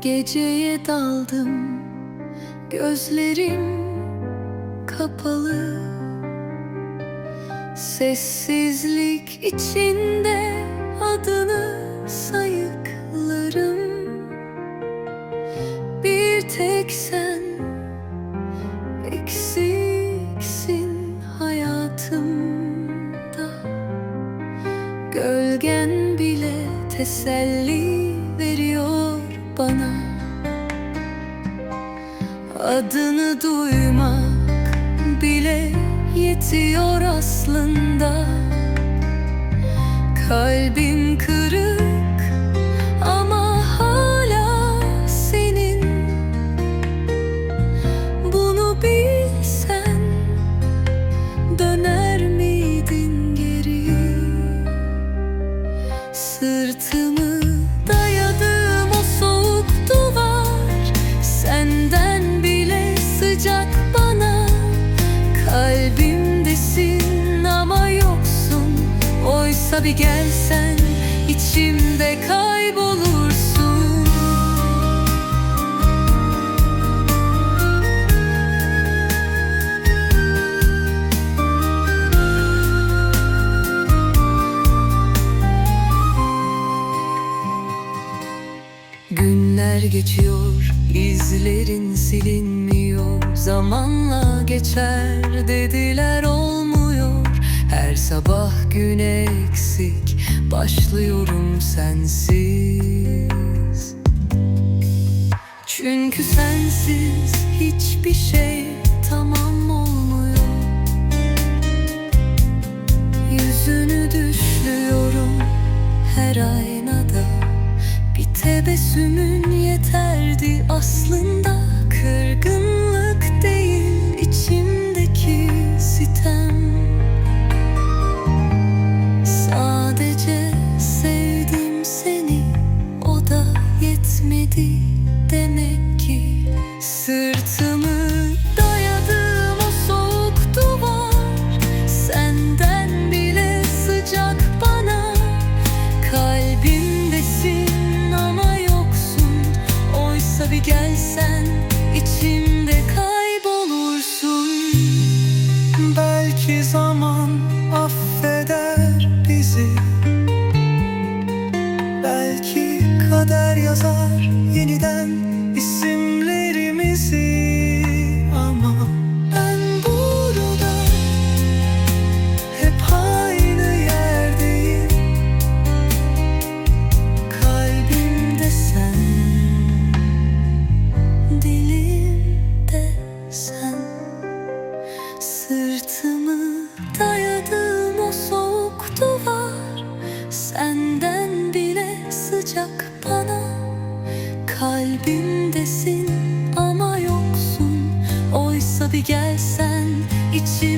Geceye daldım Gözlerim kapalı. Sessizlik içinde adını sayıklarım. Bir tek sen eksiksin hayatımda. Gölgen bile teselli veriyor bana Adını duymak bile yetiyor aslında. Kalbim kırık Bir gelsen içimde kaybolursun. Günler geçiyor, izlerin silinmiyor. Zamanla geçer dediler olmuyor. Her sabah gün eksik, başlıyorum sensiz. Çünkü sensiz hiçbir şey tamam olmuyor. Yüzünü düşlüyorum her aynada. Bir tebessümün yeterdi aslında gelsen içimde kaybolursun. Belki zaman affeder bizi. Belki kader yazar yeniden Kalbimdesin ama yoksun. Oysa bir gelsen için